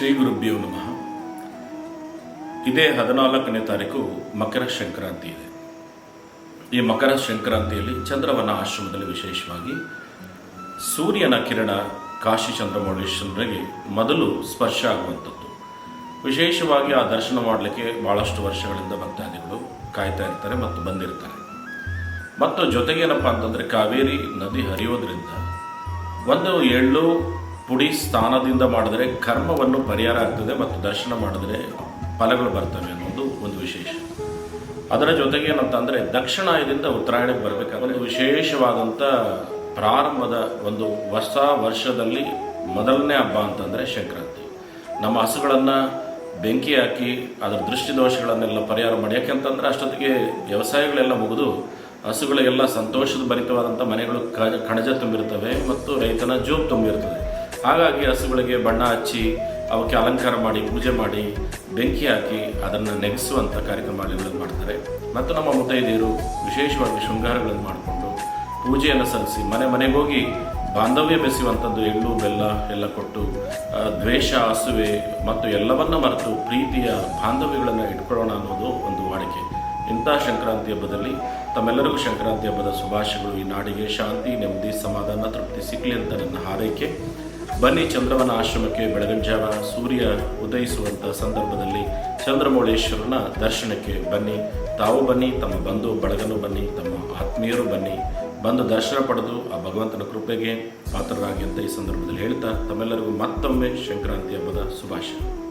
ಶ್ರೀ ಗುರುಭ್ಯೋ ನಮಃ. ಇದೇ ಹದಿನಾಲ್ಕನೇ ತಾರೀಕು ಮಕರ ಸಂಕ್ರಾಂತಿ ಇದೆ. ಈ ಮಕರ ಸಂಕ್ರಾಂತಿಯಲ್ಲಿ ಚಂದ್ರವನ ಆಶ್ರಮದಲ್ಲಿ ವಿಶೇಷವಾಗಿ ಸೂರ್ಯನ ಕಿರಣ ಕಾಶಿ ಚಂದ್ರಮೌಳೇಶ್ವರರಿಗೆ ಮೊದಲು ಸ್ಪರ್ಶ ಆಗುವಂಥದ್ದು. ವಿಶೇಷವಾಗಿ ಆ ದರ್ಶನ ಮಾಡಲಿಕ್ಕೆ ಭಾಳಷ್ಟು ವರ್ಷಗಳಿಂದ ಭಕ್ತಾದಿಗಳು ಕಾಯ್ತಾ ಇರ್ತಾರೆ ಮತ್ತು ಬಂದಿರ್ತಾರೆ. ಮತ್ತು ಜೊತೆಗೇನಪ್ಪ ಅಂತಂದರೆ ಕಾವೇರಿ ನದಿ ಹರಿಯೋದ್ರಿಂದ ಒಂದು ಎಳ್ಳು ಪುಡಿ ಸ್ಥಾನದಿಂದ ಮಾಡಿದರೆ ಕರ್ಮವನ್ನು ಪರಿಹಾರ ಆಗ್ತದೆ ಮತ್ತು ದರ್ಶನ ಮಾಡಿದರೆ ಫಲಗಳು ಬರ್ತವೆ ಅನ್ನೋದು ಒಂದು ವಿಶೇಷ. ಅದರ ಜೊತೆಗೆ ಏನಂತಂದರೆ ದಕ್ಷಿಣಾಯದಿಂದ ಉತ್ತರಾಯಣಕ್ಕೆ ಬರಬೇಕಾದ್ರೆ ವಿಶೇಷವಾದಂಥ ಪ್ರಾರಂಭದ ಒಂದು ಹೊಸ ವರ್ಷದಲ್ಲಿ ಮೊದಲನೇ ಹಬ್ಬ ಅಂತಂದರೆ ಸಂಕ್ರಾಂತಿ. ನಮ್ಮ ಹಸುಗಳನ್ನು ಬೆಂಕಿ ಹಾಕಿ ಅದರ ದೃಷ್ಟಿ ದೋಷಗಳನ್ನೆಲ್ಲ ಪರಿಹಾರ ಮಾಡಿ. ಯಾಕೆಂತಂದರೆ ಅಷ್ಟೊತ್ತಿಗೆ ವ್ಯವಸಾಯಗಳೆಲ್ಲ ಮುಗಿದು ಹಸುಗಳಿಗೆಲ್ಲ ಸಂತೋಷದ ಭರಿತವಾದಂಥ ಮನೆಗಳು ಕಣಜ ತುಂಬಿರ್ತವೆ ಮತ್ತು ರೈತನ ಜೋಬ್ ತುಂಬಿರ್ತದೆ. ಹಾಗಾಗಿ ಹಸುಗಳಿಗೆ ಬಣ್ಣ ಹಚ್ಚಿ ಅವಕ್ಕೆ ಅಲಂಕಾರ ಮಾಡಿ, ಪೂಜೆ ಮಾಡಿ, ಬೆಂಕಿ ಹಾಕಿ ಅದನ್ನು ನೆಗೆಸುವಂಥ ಕಾರ್ಯಕ್ರಮಗಳನ್ನು ಮಾಡ್ತಾರೆ. ಮತ್ತು ನಮ್ಮ ಮುತ್ತೈದೆಯರು ವಿಶೇಷವಾಗಿ ಶೃಂಗಾರಗಳನ್ನು ಮಾಡಿಕೊಂಡು ಪೂಜೆಯನ್ನು ಸಲ್ಲಿಸಿ ಮನೆ ಮನೆಗೆ ಹೋಗಿ ಬಾಂಧವ್ಯ ಬೆಸೆಯುವಂಥದ್ದು ಎಳ್ಳು, ಬೆಲ್ಲ ಎಲ್ಲ ಕೊಟ್ಟು ದ್ವೇಷ, ಹಸುವೆ ಮತ್ತು ಎಲ್ಲವನ್ನ ಮರೆತು ಪ್ರೀತಿಯ ಬಾಂಧವ್ಯಗಳನ್ನು ಇಟ್ಕೊಳ್ಳೋಣ ಅನ್ನೋದು ಒಂದು ವಾಡಿಕೆ. ಇಂಥ ಸಂಕ್ರಾಂತಿ ಹಬ್ಬದಲ್ಲಿ ತಮ್ಮೆಲ್ಲರಿಗೂ ಸಂಕ್ರಾಂತಿ ಹಬ್ಬದ ಶುಭಾಶಯಗಳು. ಈ ನಾಡಿಗೆ ಶಾಂತಿ, ನೆಮ್ಮದಿ, ಸಮಾಧಾನ, ತೃಪ್ತಿ ಸಿಗಲಿ ಅಂತ ನನ್ನ ಹಾರೈಕೆ. ಬನ್ನಿ ಚಂದ್ರವನ ಆಶ್ರಮಕ್ಕೆ ಬೆಳಗಿನ ಜಾವ ಸೂರ್ಯ ಉದಯಿಸುವಂಥ ಸಂದರ್ಭದಲ್ಲಿ ಚಂದ್ರಮೌಳೇಶ್ವರನ ದರ್ಶನಕ್ಕೆ ಬನ್ನಿ. ತಾವು ಬನ್ನಿ, ತಮ್ಮ ಬಂಧು ಬಳಗನು ಬನ್ನಿ, ತಮ್ಮ ಆತ್ಮೀಯರು ಬನ್ನಿ. ಬಂದು ದರ್ಶನ ಪಡೆದು ಆ ಭಗವಂತನ ಕೃಪೆಗೆ ಪಾತ್ರರಾಗಿ ಅಂತ ಈ ಸಂದರ್ಭದಲ್ಲಿ ಹೇಳ್ತಾ ತಮ್ಮೆಲ್ಲರಿಗೂ ಮತ್ತೊಮ್ಮೆ ಸಂಕ್ರಾಂತಿ ಹಬ್ಬದ ಶುಭಾಶಯ.